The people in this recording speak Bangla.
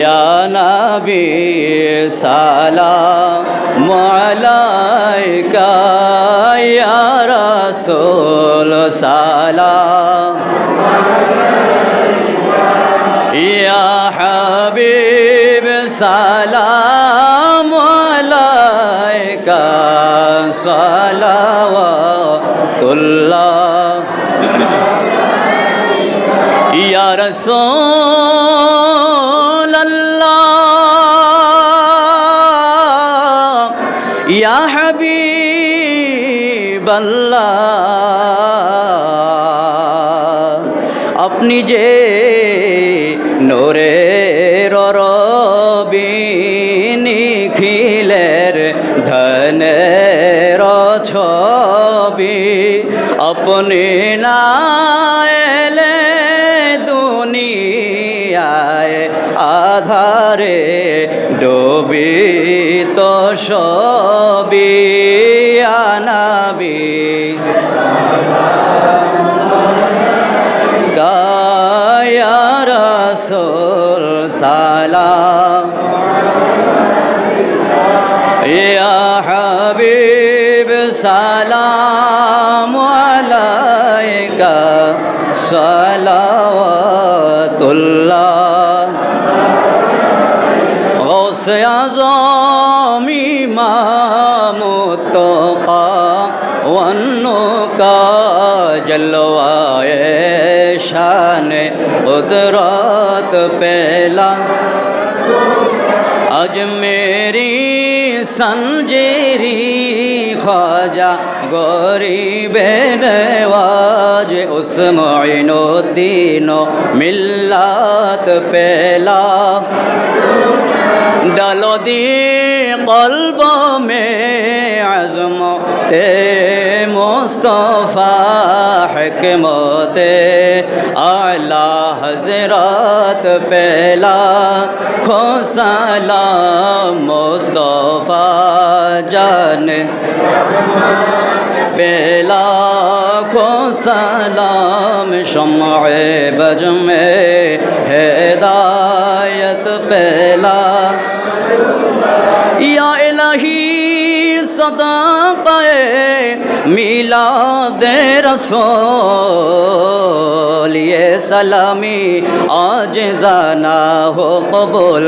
يا نبي سلام عليك يا رسول سلام. يا حبيب سلام عليك صلوات الله. يا رسول ইয়া হাবিবাল্লাহ, আপনি যে নোরে রবি নিখিলের ধনের ছবি, আপনি না এলে দুনিয়ায় আধারে ডোবি তো সব রসুল সালাম। ইয়া হাবিব সালাম আলাইকা সালাওয়াতুল্লাহ। গৌসে আজম জলওয়ায় শান উদরত পেলা আজ মেরি সঞ্জেরি খাজা গরিবে নেওয়াজ উসমাইনো দিনো মিল্লাত পেলা ডালো দিয়ে কলব মে مصطفیٰ حکمت اعلیٰ حضرات پہلا کھو سلام مصطفیٰ جان پہلا کھو سلام شمع بجم ہدایت پہلا یا الہی सदा पाए मिला दे रसोल ये सलामी आज जाना हो कबूल